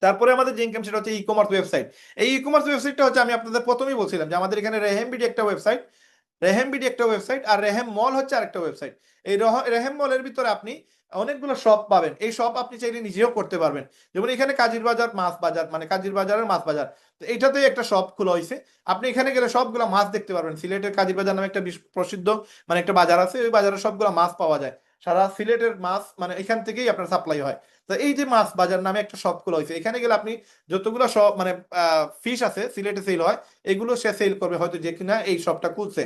তারপরে আমাদের যে ইনকাম সেটা হচ্ছে ই কমার্স ওয়েবসাইট এই ই কমার্স ওয়েবসাইটটা হচ্ছে আমি আপনাদের প্রথমেই বলছিলাম যে আমাদের এখানে রেহেম বিডি একটা ওয়েবসাইট রেহেমবিডি একটা ওয়েবসাইট আর রেহেম মল হচ্ছে আরেকটা ওয়েবসাইট এই রহ- রেহেম মলের ভিতরে আপনি অনেকগুলো শপ পাবেন। এই শপ আপনি চাইলে নিজেও করতে পারবেন। যেমন এখানে কাজির বাজার, মাছ বাজার মানে কাজির বাজারের মাছ বাজার। তো এইটাতে একটা শপ খোলা হয়েছে আপনি এখানে গেলে সবগুলো মাছ দেখতে পারবেন। সিলেটের কাজির বাজার নামে একটা প্রসিদ্ধ মানে একটা বাজার আছে। ওই বাজারে সবগুলো মাছ পাওয়া যায়। সারা সিলেটের মাছ মানে এখান থেকেই আপনার সাপ্লাই হয়। তো এই যে মাছ বাজার নামে একটা শপ খোলা হয়েছে, এখানে গেলে আপনি যতগুলো সব মানে ফিশ আছে, সিলেটে সেল হয়, এগুলো সে সেল করবে হয়তো যে কিনা এই শপটা খুলছে।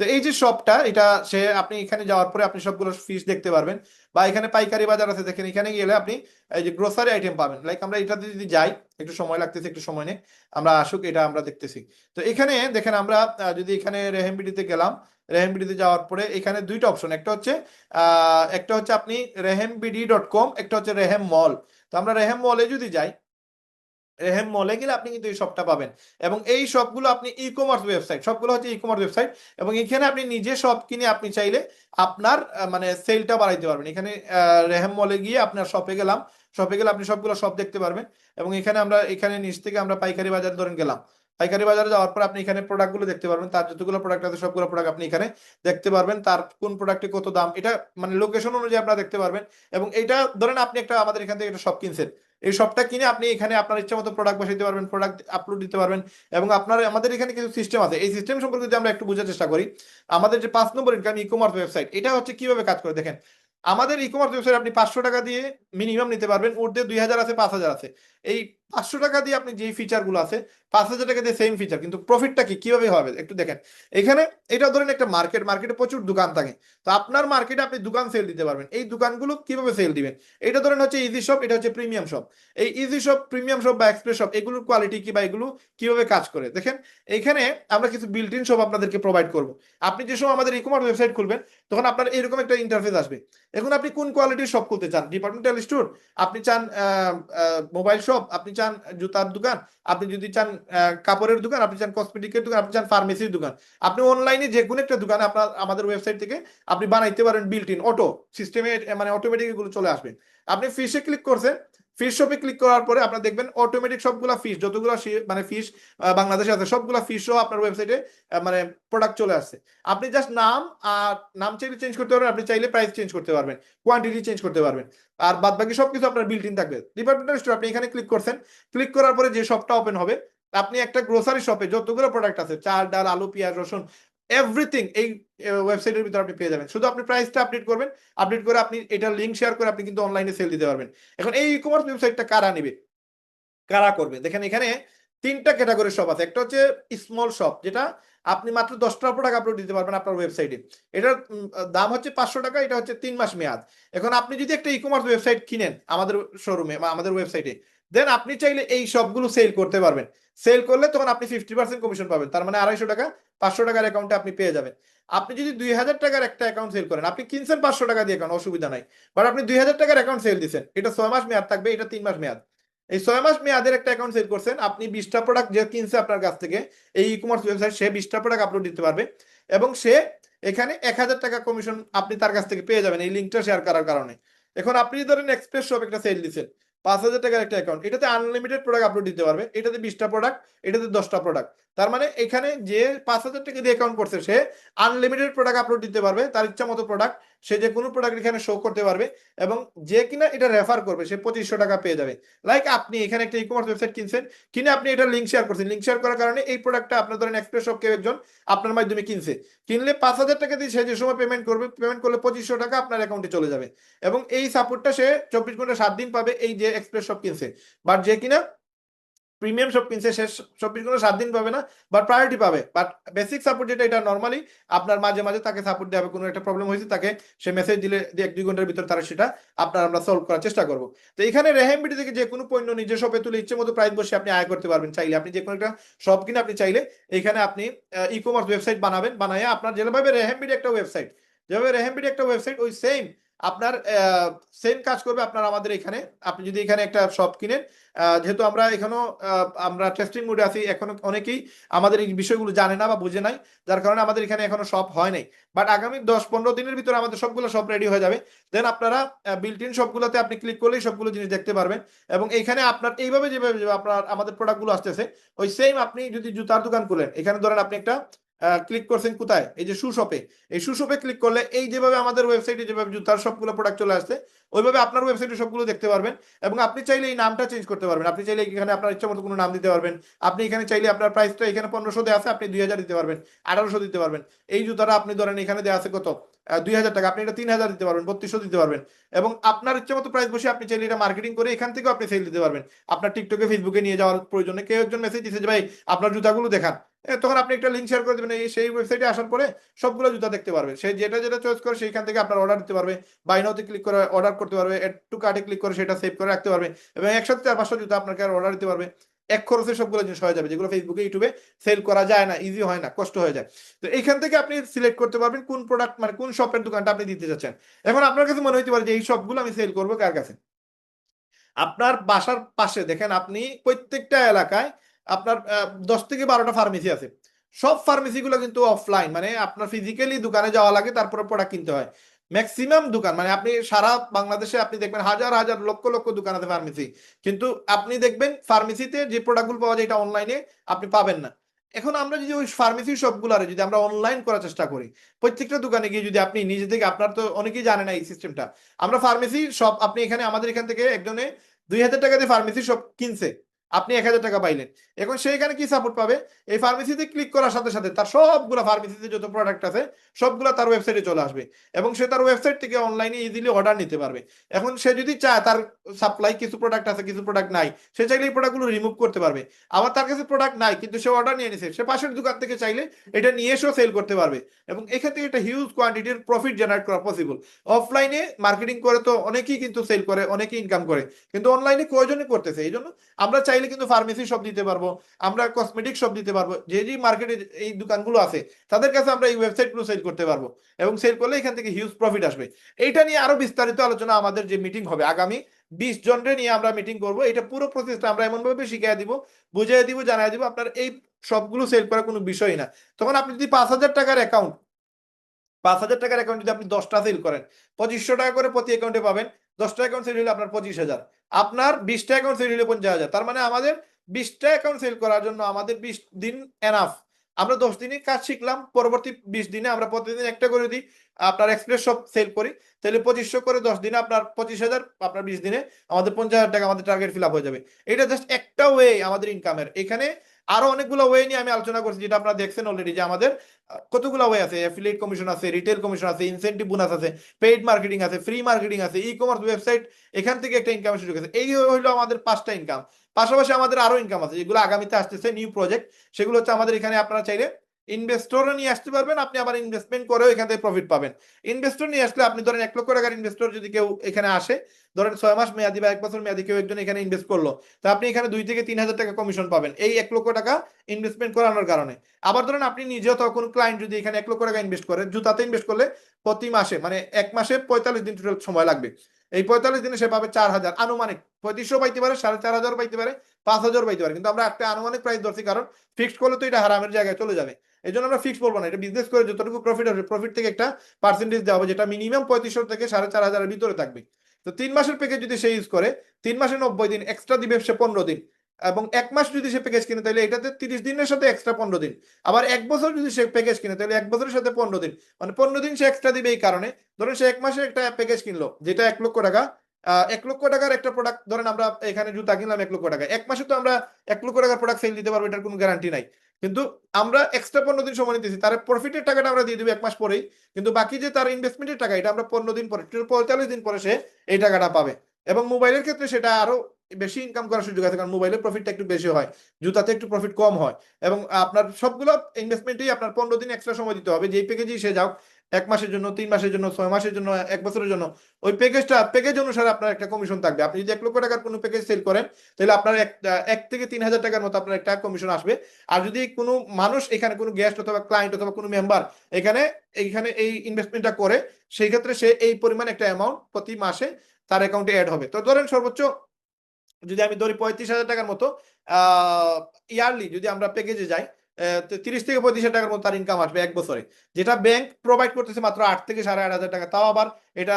তো এই যে শপটা এটা সে, আপনি এখানে যাওয়ার পরে আপনি সবগুলো ফিশ দেখতে পারবেন। বা এখানে পাইকারি বাজার আছে, দেখেন এখানে গেলে আপনি, এই যে গ্রোসারি আইটেম পাবেন। লাইক আমরা এটাতে যদি যাই, একটু সময় লাগতেছে, একটু সময় নেই, আমরা আসুক, এটা আমরা দেখতেছি। তো এখানে দেখেন আমরা যদি এখানে রেহেমবিডিতে গেলাম, রেহেমবিডিতে যাওয়ার পরে এখানে দুইটা অপশন একটা হচ্ছে একটা হচ্ছে আপনি রেহেমবিডি ডট কম একটা হচ্ছে রেহেম মল তো আমরা রেহেম মলে যদি যাই রেহেম মলে গেলে আপনি কিন্তু এই শপটা পাবেন। এবং এই শপগুলো আপনি ই কমার্স ওয়েবসাইট সবগুলো হচ্ছে ই কমার্স ওয়েবসাইট এবং এখানে আপনি নিজে শপ কিনে আপনি চাইলে আপনার মানে সেলটা বাড়াইতে পারবেন। এখানে রেহেম মলে গিয়ে আপনার শপে গেলাম। শপে গেলে আপনি সবগুলো শপ দেখতে পারবেন। এবং এখানে আমরা, এখানে নিচ থেকে আমরা পাইকারি বাজার ধরেন গেলাম। পাইকারি বাজারে যাওয়ার পর আপনি এখানে প্রোডাক্টগুলো দেখতে পারবেন। তার যতগুলো প্রোডাক্ট আছে, সবগুলো প্রোডাক্ট আপনি এখানে দেখতে পারবেন। তার কোন প্রোডাক্টে কত দাম, এটা মানে লোকেশন অনুযায়ী আপনারা দেখতে পারবেন। এবং এটা ধরেন আপনি একটা আমাদের এখান থেকে একটা শপ কিনছেন। এই সবটা কিনে আপনি এখানে আপনার ইচ্ছা মতো প্রোডাক্ট বসাইতে পারবেন প্রোডাক্ট আপলোড দিতে পারবেন এবং আপনার, আমাদের এখানে কিছু সিস্টেম আছে। এই সিস্টেম সম্পর্কে যদি আমরা একটু বোঝার চেষ্টা করি, আমাদের যে পাঁচ নম্বর ইনকাম ই কমার্স ওয়েবসাইট এটা হচ্ছে কীভাবে কাজ করে? দেখেন, আমাদের ই কমার্স ওয়েবসাইট আপনি পাঁচশো টাকা দিয়ে মিনিমাম নিতে পারবেন ওর দিয়ে দুই হাজার আছে, পাঁচ হাজার আছে। এই পাঁচশো টাকা দিয়ে আপনি যেই ফিচারগুলো আছে পাঁচ হাজার টাকা দিয়ে সেম ফিচার কিন্তু প্রফিটটা কি? কীভাবে হবে? একটু দেখেন। এখানে এটা ধরেন একটা মার্কেট মার্কেটে প্রচুর দোকান থাকে। তো আপনার মার্কেটে আপনি দোকান সেল দিতে পারবেন। এই দোকানগুলো কীভাবে সেল দিবেন? এটা ধরেন হচ্ছে ইজি শপ এটা হচ্ছে প্রিমিয়াম শপ এই ইজি শপ প্রিমিয়াম শপ বা এক্সপ্রেস শপ এগুলোর কোয়ালিটি কি বা এগুলো কীভাবে কাজ করে? দেখেন, এখানে আমরা কিছু বিল্ট ইন শপ আপনাদেরকে প্রোভাইড করব। আপনি যে সময় আমাদের ই কমার্স ওয়েবসাইট খুলবেন, তখন আপনার এরকম একটা ইন্টারফেস আসবে। এখন আপনি কোন কোয়ালিটির শপ খুলতে চান? ডিপার্টমেন্টাল স্টোর আপনি চান মোবাইল শপ আপনি চান জুতার দোকান? আপনি যদি চান কাপড়ের দোকান, আপনি চান কসমেটিকের দোকান, আপনি চান ফার্মেসির দোকান। আপনি অনলাইনে যে কোনো একটা দোকানে আপনার, আমাদের ওয়েবসাইট থেকে আপনি বানাইতে পারেন বিল্ট ইন অটো সিস্টেমে মানে অটোমেটিক এগুলো চলে আসবে। আপনি ফিশে ক্লিক করছেন ফিশ শপে ক্লিক করার পরে আপনার দেখবেন অটোমেটিক সবগুলা ফিশ যতগুলো মানে ফিশ বাংলাদেশে আছে, সবগুলা ফিশও আপনার ওয়েবসাইটে মানে প্রোডাক্ট চলে আসছে। আপনি জাস্ট নাম আর নাম চাইলে চেঞ্জ করতে পারবেন, আপনি চাইলে প্রাইস চেঞ্জ করতে পারবেন কোয়ান্টিটি চেঞ্জ করতে পারবেন। আর বাদ বাকি সবকিছু আপনার বিল্ট ইন থাকবে। ডিপার্টমেন্টাল স্টোর আপনি এখানে ক্লিক করছেন ক্লিক করার পরে যে শপটা ওপেন হবে আপনি একটা গ্রোসারি শপে যতগুলো প্রোডাক্ট আছে, চাল, ডাল, আলু, পেঁয়াজ, রসুন এভরিথিং এই ওয়েবসাইটের ভিতরে আপনি পেয়ে যাবেন। শুধু আপনি প্রাইসটা আপডেট করবেন আপডেট করে আপনি এটা লিঙ্ক শেয়ার করে আপনি কিন্তু অনলাইনে সেল দিতে পারবেন। এখন এই ই কমার্স ওয়েবসাইটটা কারা নেবে? কারা করবে? দেখেন এখানে তিনটা ক্যাটাগরি শপ আছে। একটা হচ্ছে স্মল শপ যেটা আপনি মাত্র দশটা প্রোডাক্ট আপলোড দিতে পারবেন আপনার ওয়েবসাইটে এটার দাম হচ্ছে পাঁচশো টাকা, এটা হচ্ছে তিন মাস মেয়াদ। এখন আপনি যদি একটা ই কমার্স ওয়েবসাইট কিনেন আমাদের শোরুমে বা আমাদের ওয়েবসাইটে দেন আপনি চাইলে এই সবগুলো সেল করতে পারবেন। সেল করলে তখন আপনি ফিফটি পার্সেন্ট কমিশন পাবেন। তার মানে আড়াইশো টাকা, পাঁচশো টাকার অ্যাকাউন্টে আপনি পেয়ে যাবেন। আপনি যদি দুই হাজার টাকার একটা অ্যাকাউন্ট সেল করেন, আপনি কিনছেন পাঁচশো টাকা দিয়ে অ্যাকাউন্ট অসুবিধা নাই। বাট আপনি দুই হাজার টাকার অ্যাকাউন্ট সেল দিচ্ছেন এটা ছয় মাস মেয়াদ থাকবে, এটা তিন মাস মেয়াদ। এই ছয় মাস মেয়াদের একটা অ্যাকাউন্ট সেল করছেন, আপনি বিশটা প্রোডাক্ট যে কিনছে আপনার কাছ থেকে, এই ই কমার্স ওয়েবসাইট সে বিশটা প্রোডাক্ট আপলোড দিতে পারবে। এবং সে এখানে এক হাজার টাকা কমিশন আপনি তার কাছ থেকে পেয়ে যাবেন, এই লিঙ্কটা শেয়ার করার কারণে। এখন আপনি ধরেন এক্সপ্রেস শপ একটা সেল দিচ্ছেন পাঁচ হাজার টাকার একটা অ্যাকাউন্ট এটাতে আনলিমিটেড প্রোডাক্ট আপলোড দিতে পারবে। এটাতে বিশটা প্রোডাক্ট এটাতে দশটা প্রোডাক্ট তার মানে এখানে যে পাঁচ হাজার টাকা দিয়ে অ্যাকাউন্ট করছে, সে আনলিমিটেড প্রোডাক্ট আপলোড দিতে পারবে, তার ইচ্ছা মতো প্রোডাক্ট সে যে কোনো প্রোডাক্ট এখানে শো করতে পারবে এবং যে কিনা এটা রেফার করবে, সে পঁচিশশো টাকা পেয়ে যাবে। লাইক আপনি এখানে একটা ই কমার্স ওয়েবসাইট কিনছেন, কিনে আপনি এটা লিঙ্ক শেয়ার করছেন। লিঙ্ক শেয়ার করার কারণে এই প্রোডাক্টটা আপনার ধরেন এক্সপ্রেস শপ কেউ একজন আপনার মাধ্যমে কিনছে। কিনলে পাঁচ হাজার টাকা দিয়ে সে যে সময় পেমেন্ট করবে পেমেন্ট করলে পঁচিশশো টাকা আপনার অ্যাকাউন্টে চলে যাবে। এবং এই সাপোর্টটা সে চব্বিশ ঘণ্টা সাত দিন পাবে এই যে এক্সপ্রেস শপ কিনছে। বাট যে কিনা প্রিমিয়াম শপ কিনছে সে চব্বিশ ঘণ্টা সাত দিন পাবে না বাট প্রায়োরিটি পাবে। বাট বেসিক সাপোর্ট যেটা, এটা নর্মালি আপনার মাঝে মাঝে তাকে সাপোর্ট দেওয়া হবে, কোনো একটা প্রবলেম হয়েছে তাকে সে মেসেজ দিলে এক, দুই ঘণ্টার ভিতর তারা সেটা আপনার আমরা সলভ করার চেষ্টা করব। তো এখানে রেহেমবিটি থেকে যে কোনো পণ্য নিজের শপে তুলে ইচ্ছে মতো প্রাইস বসে আপনি আয় করতে পারবেন। চাইলে আপনি যে কোনো একটা শপ কিনে আপনি চাইলে এখানে আপনি ই কমার্স ওয়েবসাইট বানাবেন বানায় আপনার যেভাবে রেহেমবিটি একটা ওয়েবসাইট যেভাবে রেহেমবিটি একটা ওয়েবসাইট ওই সেম আপনার সেম কাজ করবে আপনার আমাদের এখানে। আপনি যদি এখানে একটা শপ কিনেন যেহেতু আমরা এখনও আমরা টেস্টিং মোডে আছি, এখনও অনেকেই আমাদের এই বিষয়গুলো জানে না বা বুঝে নাই, যার কারণে আমাদের এখানে এখনও শপ হয় নাই। বাট আগামী দশ পনেরো দিনের ভিতরে আমাদের সবগুলো শপ রেডি হয়ে যাবে। দেন আপনারা বিল্ট ইন সবগুলোতে আপনি ক্লিক করলেই সবগুলো জিনিস দেখতে পারবেন। এবং এখানে আপনার, এইভাবে যেভাবে আপনার, আমাদের প্রোডাক্টগুলো আসতেছে, ওই সেম আপনি যদি জুতার দোকান খুলেন, এখানে ধরেন আপনি একটা ক্লিক করছেন কোথায়? এই যে শু শপে এই শু শপে ক্লিক করলে এই যেভাবে আমাদের ওয়েবসাইটে যেভাবে জুতার সবগুলো প্রোডাক্ট চলে আসছে, ওইভাবে আপনার ওয়েবসাইটে সবগুলো দেখতে পারবেন এবং আপনি চাইলে এই নামটা চেঞ্জ করতে পারবেন। আপনি চাইলে এখানে আপনার ইচ্ছা মতো কোনো নাম দিতে পারবেন। আপনি এখানে চাইলে আপনার প্রাইসটা এখানে পনেরোশো দেওয়া আছে, আপনি দুই হাজার দিতে পারবেন, আঠারোশো দিতে পারবেন। এই জুতাটা আপনি ধরেন এখানে দেওয়া আছে কত? দুই হাজার টাকা। আপনি এটা তিন হাজার দিতে পারবেন, বত্রিশশো দিতে পারবেন। এবং আপনার ইচ্ছা মতো প্রাইস বসে আপনি চাইলে এটা মার্কেটিং করে এখান থেকেও আপনি সেল দিতে পারবেন। আপনার টিকটকে ফেসবুকে নিয়ে যাওয়ার প্রয়োজনে কেউ একজন মেসেজ দিচ্ছে যে, ভাই, আপনার জুতাগুলো দেখান। তখন আপনি একটা লিঙ্ক শেয়ার করে দেবেন, এই সেই ওয়েবসাইটে আসার পরে সবগুলো জুতা দেখতে পারবে। সে যেটা যেটা চয়েস করে সেইখান থেকে আপনার অর্ডার দিতে পারবে বাইনাতে ক্লিক করে অর্ডার করতে পারবে এড টু কার্টে ক্লিক করে সেটা সেভ করে রাখতে পারবে এবং একসাথে চার পাঁচশো জুতা আপনাকে অর্ডার দিতে পারবে। এক খরচে সবগুলো জিনিস হয়ে যাবে, যেগুলো ফেসবুকে ইউটিউবে সেল করা যায় না ইজি হয় না, কষ্ট হয়ে যায়। তো এইখান থেকে আপনি সিলেক্ট করতে পারবেন কোন প্রোডাক্ট মানে কোন শপের দোকানটা আপনি দিতে চাচ্ছেন এখন আপনার কাছে মনে হতে পারে যে এই সবগুলো আমি সেল করব কার কাছে? আপনার বাসার পাশে, দেখেন আপনি প্রত্যেকটা এলাকায় আপনার দশ থেকে বারোটা ফার্মেসি আছে। সব ফার্মেসিগুলো কিন্তু অফলাইন মানে আপনার ফিজিক্যালি দোকানে যাওয়া লাগে, তারপরে প্রোডাক্ট কিনতে হয়। ম্যাক্সিমাম দোকান মানে আপনি সারা বাংলাদেশে আপনি দেখবেন হাজার হাজার, লক্ষ লক্ষ দোকান আছে ফার্মেসি কিন্তু আপনি দেখবেন ফার্মেসিতে যে প্রোডাক্টগুলো পাওয়া যায় এটা অনলাইনে আপনি পাবেন না। এখন আমরা যদি ওই ফার্মেসি শপগুলারে যদি আমরা অনলাইন করার চেষ্টা করি, প্রত্যেকটা দোকানে গিয়ে যদি আপনি নিজে থেকে, আপনার তো অনেকেই জানে না এই সিস্টেমটা আমরা ফার্মেসি সব আপনি এখানে আমাদের এখান থেকে একজনে দুই হাজার টাকা দিয়ে ফার্মেসি শপ কিনছে। আপনি এক হাজার টাকা পাইলেন। এখন সেইখানে কি সাপোর্ট পাবে? এই ফার্মেসিতে ক্লিক করার সাথে সাথে তার সবগুলো ফার্মেসিতে যত প্রোডাক্ট আছে, সবগুলো তার ওয়েবসাইটে চলে আসবে। এবং সে তার ওয়েবসাইট থেকে অনলাইনে ইজিলি অর্ডার নিতে পারবে। এখন সে যদি চায়, তার সাপ্লাই কিছু প্রোডাক্ট আছে, কিছু প্রোডাক্ট নাই, সে চাইলে এই প্রোডাক্টগুলো রিমুভ করতে পারবে। আবার তার কাছে প্রোডাক্ট নাই, কিন্তু সে অর্ডার নিয়ে নিছে। সে পাশের দোকান থেকে চাইলে এটা নিয়ে এসেও সেল করতে পারবে। এবং এক্ষেত্রে এটা হিউজ কোয়ান্টিটির প্রফিট জেনারেট করা পসিবল অফলাইনে মার্কেটিং করে তো অনেকেই কিন্তু সেল করে, অনেকেই ইনকাম করে। কিন্তু অনলাইনে কয়জনই করতেছে? এই জন্য আমরা চাইলে কিন্তু ফার্মেসি শপ দিতে পারব, আমরা কসমেটিক শপ দিতে পারব, যে যে মার্কেটে এই দোকানগুলো আছে, তাদের কাছে আমরা এই ওয়েবসাইটগুলো সেল করতে পারব এবং সেল করলে এখান থেকে হিউজ প্রফিট আসবে। এইটা নিয়ে আরও বিস্তারিত আলোচনা আমাদের যে মিটিং হবে আগামী বিশ জনরে নিয়ে আমরা মিটিং করব। এটা পুরো প্রসেসটা আমরা এমন ভাবে শিখিয়ে দিব, বুঝিয়ে দিব জানাই দিব, আপনার এই সবগুলো সেল করা কোনো বিষয় না। তখন আপনি যদি পাঁচ হাজার টাকার অ্যাকাউন্ট পাঁচ হাজার টাকার অ্যাকাউন্ট যদি আপনি দশটা সেল করেন, পঁচিশশো টাকা করে প্রতি অ্যাকাউন্টে পাবেন, দশটা অ্যাকাউন্ট সেল হলে আপনার পঁচিশ হাজার। আপনার বিশটা অ্যাকাউন্ট সেল হলে পঞ্চাশ হাজার। তার মানে আমাদের বিশটা অ্যাকাউন্ট সেল করার জন্য আমাদের বিশ দিন এনাফ আমরা দশ দিনে কাজ শিখলাম, পরবর্তী বিশ দিনে আমরা প্রতিদিন একটা করে দিই, আপনার এক্সপ্রেস সব সেল করি। তাহলে পঁচিশশো করে দশ দিনে আপনার পঁচিশ হাজার, আপনার বিশ দিনে আমাদের পঞ্চাশ হাজার টাকা আমাদের টার্গেট ফিল আপ হয়ে যাবে। এটা জাস্ট একটা ওয়ে আমাদের ইনকামের এখানে আরও অনেকগুলো ওয়ে নিয়ে আমি আলোচনা করছি, যেটা আপনারা দেখছেন অলরেডি যে আমাদের কতগুলো ওয়ে আছে? অ্যাফিলিয়েট কমিশন আছে রিটেল কমিশন আছে ইনসেন্টিভ বোনাস আছে পেইড মার্কেটিং আছে ফ্রি মার্কেটিং আছে ই কমার্স ওয়েবসাইট এখান থেকে একটা ইনকাম সুযোগ আছে এই হলো আমাদের পাঁচটা ইনকাম পাশাপাশি আমাদের আরও ইনকাম আছে, যেগুলো আগামীতে আসতেছে নিউ প্রজেক্ট সেগুলো হচ্ছে আমাদের এখানে আপনারা চাইলে ইনভেস্টরও নিয়ে আসতে পারবেন, আপনি আবার ইনভেস্টমেন্ট করেও এখান থেকে প্রফিট পাবেন। ইনভেস্টর নিয়ে আসলে আপনি ধরেন এক লক্ষ টাকার ইনভেস্টর যদি কেউ এখানে আসে, ধরেন ছয় মাস মেয়াদি বা এক বছর মেয়াদি কেউ একজন এখানে ইনভেস্ট করল, তা আপনি এখানে দুই থেকে তিন হাজার টাকা কমিশন পাবেন এই এক লক্ষ টাকা ইনভেস্টমেন্ট করানোর কারণে। আবার ধরেন আপনি নিজেও তো কোনো ক্লায়েন্ট যদি এখানে এক লক্ষ টাকা ইনভেস্ট করে, জুতাতে ইনভেস্ট করলে প্রতি মাসে মানে এক মাসে পঁয়তাল্লিশ দিন টোটাল সময় লাগবে। এই পঁয়তাল্লিশ দিনে সে পাবে চার হাজার। আনুমানিক পঁয়ত্রিশশো পাইতে পারে, সাড়ে চার হাজার পাইতে পারে, পাঁচ হাজার পাইতে পারে। কিন্তু আমরা একটা আনুমানিক প্রাইস ধরছি, কারণ ফিক্সড করলে তো এটা হারামের জায়গায় চলে যাবে। এই জন্য আমরা ফিক্স বলব না। এটা বিজনেস করে যতটুকু প্রফিট হবে প্রফিট থেকে একটা পার্সেন্টেজ দেওয়া হবে, যেটা মিনিমাম পঁয়ত্রিশশো থেকে সাড়ে চার হাজারের ভিতরে থাকবে। তো তিন মাসের প্যাকেজ যদি সে ইউজ করে, তিন মাসে নব্বই দিন এক্সট্রা দিবে সে পনেরো দিন। এবং এক মাস যদি সে প্যাকেজ কিনে, তাহলে এটাতে তিরিশ দিনের সাথে এক্সট্রা পনেরো দিন। আবার এক বছর যদি সে প্যাকেজ কিনে, তাহলে এক বছরের সাথে পনেরো দিন। মানে পনেরো দিন সে এক্সট্রা দিবে এই কারণে। ধরেন সে এক মাসে একটা প্যাকেজ কিনলো, যেটা এক লক্ষ টাকা এক লক্ষ টাকার একটা প্রোডাক্ট ধরেন আমরা এখানে জুতা কিনলাম এক লক্ষ টাকা এক মাসে তো আমরা এক লক্ষ টাকার প্রোডাক্ট সেল দিতে পারব, এটার কোনো গ্যারান্টি নাই। কিন্তু আমরা এক্সট্রা পনেরো দিন সময় নিতেছি। তার প্রফিটের টাকাটা আমরা দিয়ে দেবো এক মাস পরেই। কিন্তু বাকি যে তার ইনভেস্টমেন্টের টাকা, এটা আমরা পনেরো দিন পরে পঁয়তাল্লিশ দিন পরে সে এই টাকাটা পাবে। এবং মোবাইলের ক্ষেত্রে সেটা আরও বেশি ইনকাম করার সুযোগ আছে, কারণ মোবাইলের প্রফিটটা একটু বেশি হয়, জুতাতে একটু প্রফিট কম হয়। এবং আপনার সবগুলো ইনভেস্টমেন্টেই আপনার পনেরো দিন এক্সট্রা সময় দিতে হবে। যেই প্যাকেজেই সে যাও এক মাসের জন্য, তিন মাসের জন্য, ছয় মাসের জন্য, এক বছরের জন্য। ওই প্যাকেজটা প্যাকেজ অনুসারে আপনার একটা কমিশন থাকবে। আপনি যদি এক লক্ষ টাকার কোনো প্যাকেজ সেল করেন, তাহলে আপনার এক থেকে তিন হাজার টাকার মতো আপনার একটা কমিশন আসবে। আর যদি কোনো মানুষ এখানে, কোনো গেস্ট অথবা ক্লায়েন্ট অথবা কোনো মেম্বার এখানে, এইখানে এই ইনভেস্টমেন্টটা করে, সেই ক্ষেত্রে সে এই পরিমাণ একটা অ্যামাউন্ট প্রতি মাসে তার অ্যাকাউন্টে অ্যাড হবে। তো ধরেন সর্বোচ্চ যদি আমি ধরি পঁয়ত্রিশ হাজার টাকার মতো ইয়ারলি যদি আমরা প্যাকেজে যাই তিরিশ থেকে পঁয়ত্রিশ হাজার টাকার মতো তার ইনকাম আসবে এক বছরে। যেটা ব্যাংক প্রোভাইড করতেছে মাত্র আট থেকে সাড়ে আট হাজার টাকা। তাও আবার এটা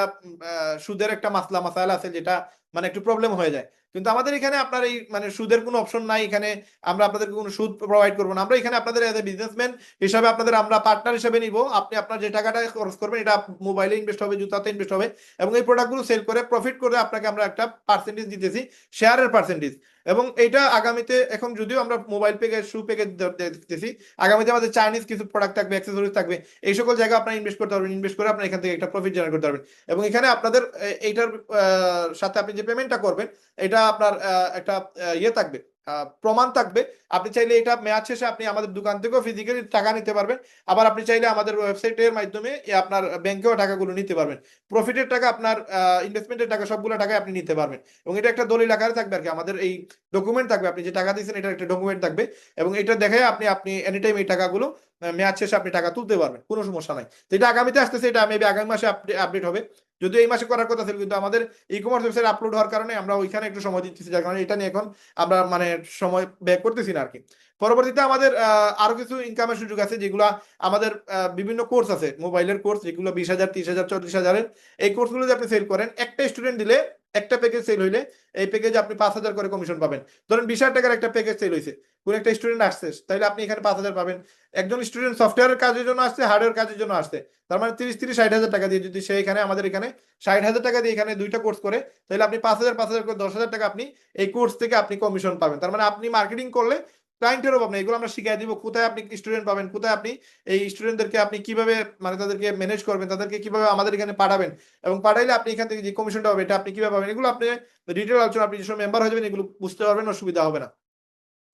সুদের একটা মাসলা, মাসাইল আছে যেটা মানে একটু প্রবলেম হয়ে যায়। কিন্তু আমাদের এখানে আপনার এই মানে সুদের কোনো অপশন নাই, এখানে আমরা আপনাদেরকে কোনো সুদ প্রোভাইড করব না। আমরা এখানে আপনাদের এজ এ বিজনেসম্যান হিসাবে আপনাদের আমরা পার্টনার হিসেবে নিব। আপনি আপনার যে টাকাটা খরচ করবেন, এটা মোবাইলে ইনভেস্ট হবে, জুতাতে ইনভেস্ট হবে এবং এই প্রোডাক্টগুলো সেল করে প্রফিট করে আপনাকে আমরা একটা পার্সেন্টেজ দিতেছি শেয়ারের পার্সেন্টেজ এবং এটা আগামীতে এখন যদিও আমরা মোবাইল প্যাকেজ শু প্যাকেজ দিতেছি, আগামীতে আমাদের চাইনিজ কিছু প্রোডাক্ট থাকবে অ্যাক্সেসরিজ থাকবে, এই সকল জায়গায় আপনারা ইনভেস্ট করতে পারবেন ইনভেস্ট করে আপনার এখান থেকে একটা প্রফিট জেনারেট করতে পারবেন। এবং এখানে আপনাদের এইটার সাথে আপনি যে পেমেন্টটা করবেন, এটা আপনার আহ, একটা ইয়ে থাকবে প্রমাণ থাকবে। আপনি চাইলে এটা মেয়াদ শেষে আপনি আমাদের দোকান থেকেও ফিজিক্যালি টাকা নিতে পারবেন। আবার আপনি চাইলে আমাদের ওয়েবসাইটের মাধ্যমে আপনার ব্যাংকেও টাকাগুলো নিতে পারবেন। প্রফিটের টাকা আপনার ইনভেস্টমেন্টের টাকা সবগুলো টাকায় আপনি নিতে পারবেন। এবং এটা একটা দলিল আকারে থাকবে আর কি। আমাদের এই ডকুমেন্ট থাকবে আপনি যে টাকা দিয়েছেন এটা একটা ডকুমেন্ট থাকবে। এবং এটা দেখে আপনি আপনি এনি টাইম এই টাকাগুলো মেয়াদ শেষে আপনি টাকা তুলতে পারবেন। কোনো সমস্যা নাই। তো এটা আগামীতে আসতেছে এটা মেবি আগামী মাসে আপডেট হবে। যদিও এই মাসে করার কথা ছিল, কিন্তু আমাদের ই কমার্স ওয়েবসাইট আপলোড হওয়ার কারণে আমরা ওইখানে একটু সময় দিচ্ছি, যার কারণে এটা নিয়ে এখন আমরা মানে সময় ব্যয় করতেছি না আর কি পরবর্তীতে আমাদের আরও কিছু ইনকামের সুযোগ আছে, যেগুলা আমাদের বিভিন্ন কোর্স আছে মোবাইলের কোর্স যেগুলো বিশ হাজার, তিরিশ হাজার, চল্লিশ হাজারের, এই কোর্সগুলো যদি আপনি সেল করেন, একটা স্টুডেন্ট দিলে একটা প্যাকেজ সেল হইলে, এই প্যাকেজে আপনি পাঁচ হাজার করে কমিশন পাবেন। ধরেন বিশ হাজার টাকার একটা প্যাকেজ সেল হয়েছে কোন একটা স্টুডেন্ট আসছে তাহলে আপনি এখানে পাঁচ হাজার পাবেন। একজন স্টুডেন্ট সফটওয়্যারের কাজের জন্য আসছে হার্ডওয়্যার কাজের জন্য আসছে। তার মানে তিরিশ তিরিশ, ষাট হাজার টাকা দিয়ে যদি সে এখানে, আমাদের এখানে ষাট হাজার টাকা দিয়ে এখানে দুইটা কোর্স করে তাহলে আপনি পাঁচ হাজার পাঁচ হাজার করে দশ হাজার টাকা আপনি এই কোর্স থেকে আপনি কমিশন পাবেন। তার মানে আপনি মার্কেটিং করলে ক্লায়েন্টের অভাব নেই, এগুলো আমরা শিখিয়ে দিব, কোথায় আপনি স্টুডেন্ট পাবেন, কোথায় আপনি এই স্টুডেন্টদেরকে আপনি কীভাবে মানে তাদেরকে ম্যানেজ করবেন, তাদেরকে কীভাবে আমাদের এখানে পাঠাবেন এবং পাঠাইলে আপনি এখান থেকে যে কমিশনটা হবে, এটা আপনি কীভাবে পাবেন, এগুলো আপনি ডিটেল আলোচনা, আপনি যেসব মেম্বার হয়ে যাবেন, এগুলো বুঝতে পারবেন, অসুবিধা হবে না।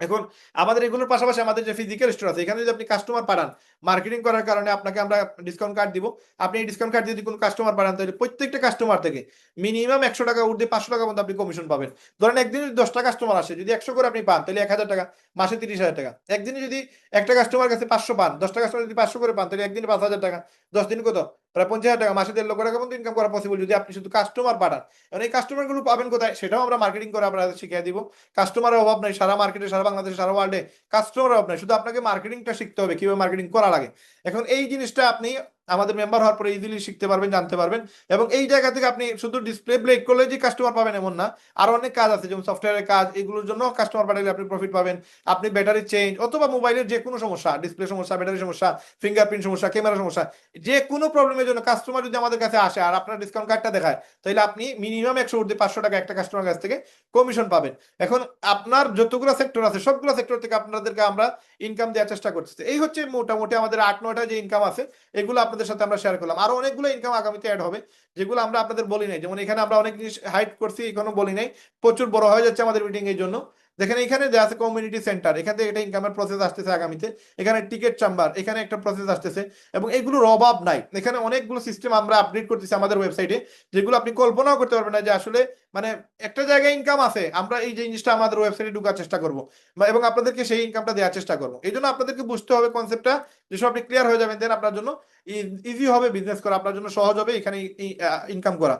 এখন আমাদের এগুলোর পাশাপাশি আমাদের যে ফিজিক্যাল স্টোর আছে, এখানে যদি আপনি কাস্টমার পাঠান মার্কেটিং করার কারণে আপনাকে আমরা ডিসকাউন্ট কার্ড দিব। আপনি এই ডিসকাউন্ট কার্ড যদি কোনো কাস্টমার পাঠান তাহলে প্রত্যেকটা কাস্টমার থেকে মিনিমাম একশো টাকা উঠতে পাঁচশো টাকা মতো আপনি কমিশন পাবেন। ধরেন একদিন যদি দশটা কাস্টমার আসে, যদি একশো করে আপনি পান, তাহলে এক হাজার টাকা, মাসে তিরিশ হাজার টাকা। একদিনে যদি একটা কাস্টমার কাছে পাঁচশো পান, দশটা কাস্টমার যদি পাঁচশো করে পান, তাহলে একদিনে পাঁচ হাজার টাকা, দশ দিন কত? প্রায় পঞ্চাশ হাজার টাকা মাসে দেড় লক্ষ টাকা মতো ইনকাম করা পসিবল যদি আপনি শুধু কাস্টমার পাঠান এবং এই কাস্টমারগুলো পাবেন কোথায়? সেটাও আমরা মার্কেটিং করে আপনাদের শিখিয়ে দিব। কাস্টমারের অভাব নাই, সারা মার্কেটে সারা বাংলাদেশে, সারা ওয়ার্ল্ডে কাস্টমারের অভাব নাই। শুধু আপনাকে মার্কেটিংটা শিখতে হবে, কীভাবে মার্কেটিং করা লাগে। এখন এই জিনিসটা আপনি আমাদের মেম্বার হওয়ার পরে ইজিলি শিখতে পারবেন, জানতে পারবেন। এবং এই জায়গা থেকে আপনি শুধু ডিসপ্লে ব্রেক করলে যে কাস্টমার পাবেন এমন না। আরও অনেক কাজ আছে, যেমন সফটওয়্যারের কাজ, এগুলোর জন্য কাস্টমার পাঠালে আপনি প্রফিট পাবেন। আপনি ব্যাটারি চেঞ্জ অথবা মোবাইলের যে কোনো সমস্যা ডিসপ্লে সমস্যা ব্যাটারি সমস্যা ফিঙ্গারপ্রিন্ট সমস্যা ক্যামেরা সমস্যা, যে কোনো প্রবলেমের জন্য কাস্টমার যদি আমাদের কাছে আসে আর আপনার ডিসকাউন্ট কার্ডটা দেখায়, তাহলে আপনি মিনিমাম একশো উর্ধে পাঁচশো টাকা একটা কাস্টমার কাছ থেকে কমিশন পাবেন। এখন আপনার যতগুলো সেক্টর আছে, সবগুলো সেক্টর থেকে আপনাদেরকে আমরা ইনকাম দেওয়ার চেষ্টা করতেছি। এই হচ্ছে মোটামুটি আমাদের আট নয়টা যে ইনকাম আছে, এগুলো আপনাদের সাথে আমরা শেয়ার করলাম। আরও অনেকগুলো ইনকাম আগামীতে অ্যাড হবে, যেগুলো আমরা আপনাদের বলি নাই। যেমন এখানে আমরা অনেক জিনিস হাইড করছি, এখনও বলি নাই। প্রচুর বড় হয়ে যাচ্ছে আমাদের মিটিং এর জন্য। দেখেন, এখানে দেওয়া আছে কমিউনিটি সেন্টার এখান এটা ইনকামের প্রসেস আসতেছে আগামীতে। এখানে টিকিট চাম্বার এখানে একটা প্রসেস আসতেছে। এবং এগুলোর অভাব নাই। এখানে অনেকগুলো সিস্টেম আমরা আপডেট করতেছি আমাদের ওয়েবসাইটে যেগুলো আপনি কল্পনাও করতে পারবেন না যে আসলে মানে একটা জায়গায় ইনকাম আছে, আমরা এই জিনিসটা আমাদের ওয়েবসাইটে ঢোকার চেষ্টা করব এবং আপনাদেরকে সেই ইনকামটা দেওয়ার চেষ্টা করব। এই জন্য আপনাদেরকে বুঝতে হবে কনসেপ্টটা যেসব আপনি ক্লিয়ার হয়ে যাবেন দেন আপনার জন্য ইজি হবে বিজনেস করা, আপনার জন্য সহজ হবে এখানে ইনকাম করা।